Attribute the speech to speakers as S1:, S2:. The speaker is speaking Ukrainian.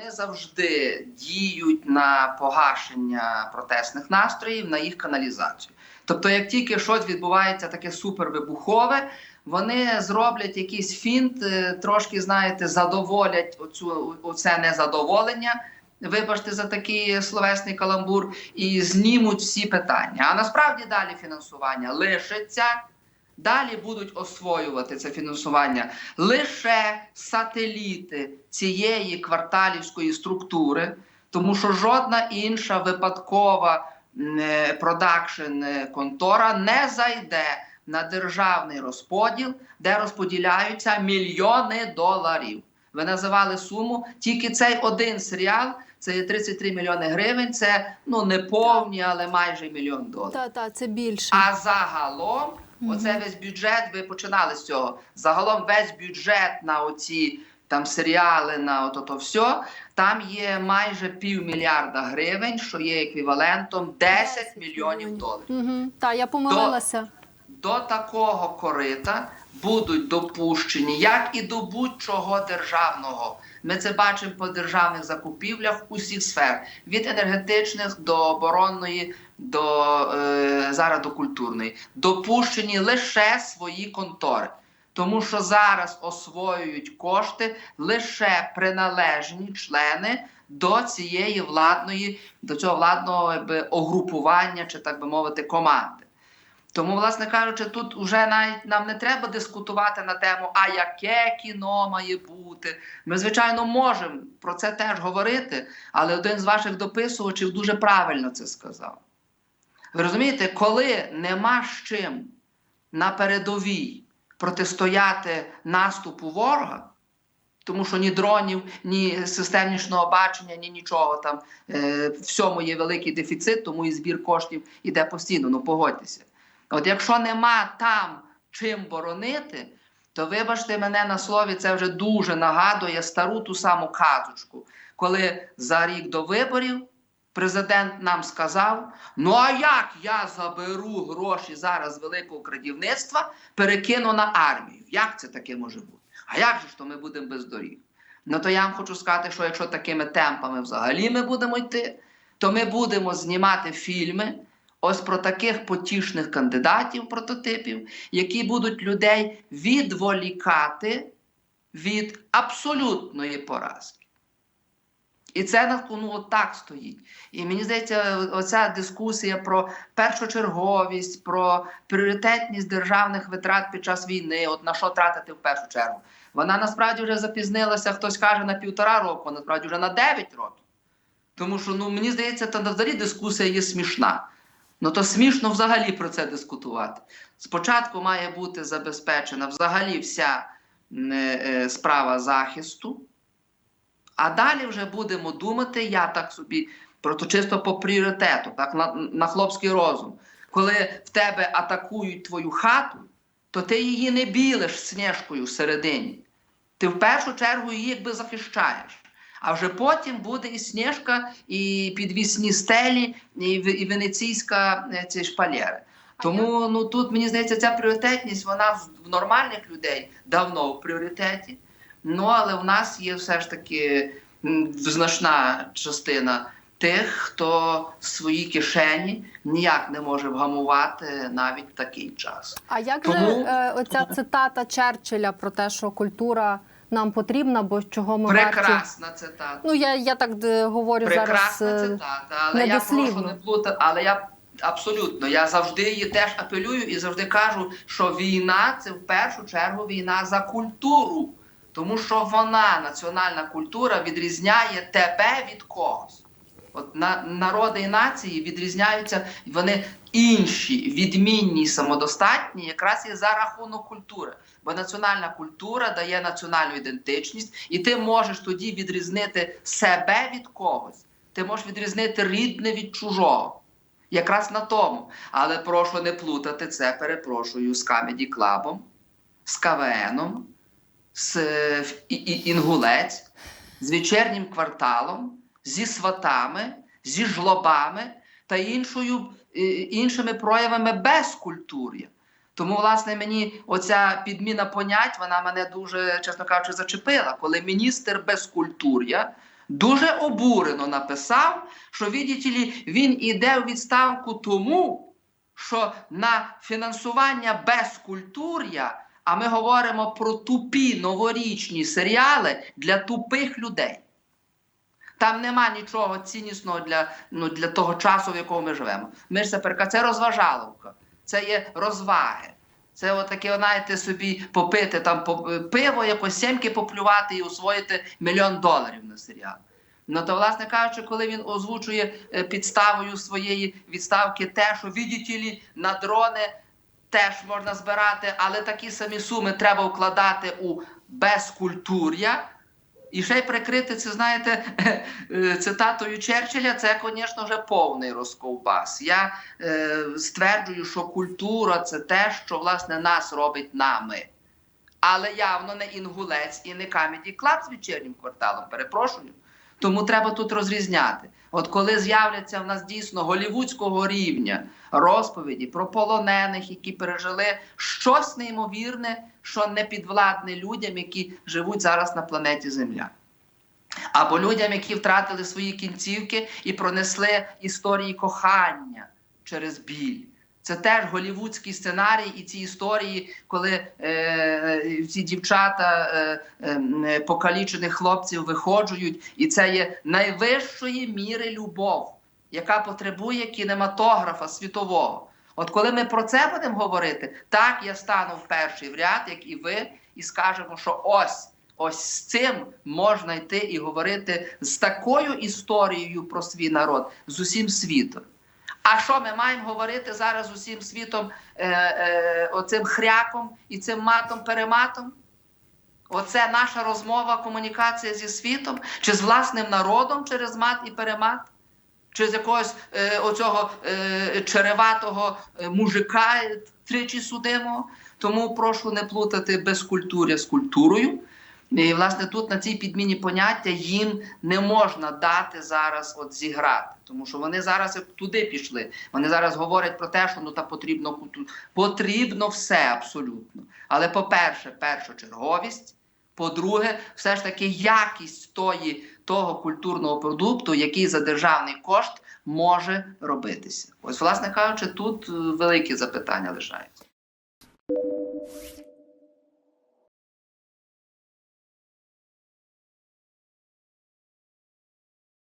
S1: вони завжди діють на погашення протестних настроїв, на їх каналізацію. Тобто, як тільки щось відбувається таке супервибухове, вони зроблять якийсь фінт, е, трошки, знаєте, задоволять оцю, оце незадоволення. Вибачте за такий словесний каламбур, і знімуть всі питання. А насправді далі фінансування лишиться. Далі будуть освоювати це фінансування лише сателіти цієї кварталівської структури, тому що жодна інша випадкова е, продакшн е, контора не зайде на державний розподіл, де розподіляються мільйони доларів. Ви називали суму. Тільки цей один серіал це є 33 мільйони гривень. Це ну не повні, але майже мільйон доларів.
S2: Та, та, це більше.
S1: А загалом, оце весь бюджет, ви починали з цього. Загалом весь бюджет на оці там серіали, на ото то все, там є майже півмільярда гривень, що є еквівалентом 10 мільйонів доларів.
S2: Угу. Та, я помилилася.
S1: До такого корита будуть допущені, як і до будь-чого державного. Ми це бачимо по державних закупівлях усіх сфер: від енергетичних до оборонної, до е, зараз до культурної, допущені лише свої контори. Тому що зараз освоюють кошти лише приналежні члени до цієї владної, до цього владного якби, огрупування, чи так би мовити, команди. Тому, власне кажучи, тут вже навіть нам не треба дискутувати на тему, а яке кіно має бути. Ми, звичайно, можемо про це теж говорити, але один з ваших дописувачів дуже правильно це сказав. Ви розумієте, коли нема з чим на передовій протистояти наступу ворога, тому що ні дронів, ні систем нічного бачення, ні нічого там е, всьому є великий дефіцит, тому і збір коштів іде постійно. Ну погодьтеся. От якщо нема там чим боронити, то вибачте мене на слові, це вже дуже нагадує стару ту саму казочку, коли за рік до виборів президент нам сказав: ну а як я заберу гроші зараз великого крадівництва, перекину на армію? Як це таке може бути? А як же ж ми будемо без доріг? Ну то я вам хочу сказати, що якщо такими темпами взагалі ми будемо йти, то ми будемо знімати фільми. Ось про таких потішних кандидатів, прототипів, які будуть людей відволікати від абсолютної поразки. І це на кону от так стоїть. І мені здається, оця дискусія про першочерговість, про пріоритетність державних витрат під час війни, от на що тратити в першу чергу, вона насправді вже запізнилася, хтось каже на півтора року, насправді вже на 9 років. Тому що ну, мені здається, та взагалі дискусія є смішна. Ну то смішно взагалі про це дискутувати. Спочатку має бути забезпечена взагалі вся е, справа захисту, а далі вже будемо думати, я так собі, просто чисто по пріоритету, так, на, на хлопський розум. Коли в тебе атакують твою хату, то ти її не білиш сніжкою всередині. Ти в першу чергу її якби захищаєш. А вже потім буде і сніжка, і підвісні стелі, і, і венеційська ці шпалери. Тому ну тут мені здається, ця пріоритетність вона в, в нормальних людей давно в пріоритеті. Ну але в нас є все ж таки значна частина тих, хто свої кишені ніяк не може вгамувати навіть такий час.
S2: А як
S1: Тому-
S2: же е, оця цитата Черчилля про те, що культура нам потрібна, бо чого ми варті?
S1: Прекрасна цитата.
S2: Ну я, я так е, говорю
S1: Прекрасна
S2: зараз. е,
S1: цитата, але я прошу не плутати, але я абсолютно я завжди її теж апелюю і завжди кажу, що війна це в першу чергу війна за культуру, тому що вона, національна культура, відрізняє тебе від когось. От на, народи і нації відрізняються, вони інші, відмінні, самодостатні, якраз і за рахунок культури. Бо національна культура дає національну ідентичність, і ти можеш тоді відрізнити себе від когось. Ти можеш відрізнити рідне від чужого. Якраз на тому. Але прошу не плутати це, перепрошую, з Камеді Клабом, з КВНом, з і- і- Інгулець, з вечірнім кварталом, зі сватами, зі жлобами та іншою, е, іншими проявами безкультур'я. Тому, власне, мені оця підміна понять, вона мене дуже, чесно кажучи, зачепила, коли міністр безкультур'я дуже обурено написав, що ли, він іде у відставку тому, що на фінансування безкультур'я, а ми говоримо про тупі новорічні серіали для тупих людей. Там нема нічого ціннісного для, ну, для того часу, в якому ми живемо. Ми ж це перка, це розважаловка, це є розваги. Це отаке, знаєте, собі попити там по- пиво, якось сімки поплювати і освоїти мільйон доларів на серіал. Ну то, власне кажучи, коли він озвучує е, підставою своєї відставки те, що відділі на дрони теж можна збирати, але такі самі суми треба вкладати у безкультур'я. І ще й прикрити це, знаєте, цитатою Черчилля, це, звісно, вже повний розковбас. Я е, стверджую, що культура це те, що власне нас робить нами. Але явно не інгулець і не камеді клаб з вечірнім кварталом, перепрошую. Тому треба тут розрізняти. От коли з'являться в нас дійсно голівудського рівня розповіді про полонених, які пережили щось неймовірне, що не підвладне людям, які живуть зараз на планеті Земля. Або людям, які втратили свої кінцівки і пронесли історії кохання через біль. Це теж голівудський сценарій, і ці історії, коли е, ці дівчата е, е, покалічених хлопців виходжують, і це є найвищої міри любов, яка потребує кінематографа світового. От коли ми про це будемо говорити, так я стану в перший в ряд, як і ви, і скажемо, що ось. Ось з цим можна йти і говорити з такою історією про свій народ з усім світом. А що ми маємо говорити зараз усім світом е, е, оцим хряком і цим матом-перематом? Оце наша розмова, комунікація зі світом, чи з власним народом через мат і перемат? Чи з якогось е, оцього е, череватого е, мужика е, тричі судимого? Тому прошу не плутати безкультуря з культурою. І, власне, тут на цій підміні поняття їм не можна дати зараз от зіграти, тому що вони зараз туди пішли. Вони зараз говорять про те, що ну та потрібно культу- потрібно все абсолютно. Але по-перше, першочерговість. По-друге, все ж таки якість тої, того культурного продукту, який за державний кошт може робитися. Ось, власне кажучи, тут е, великі запитання лишаються.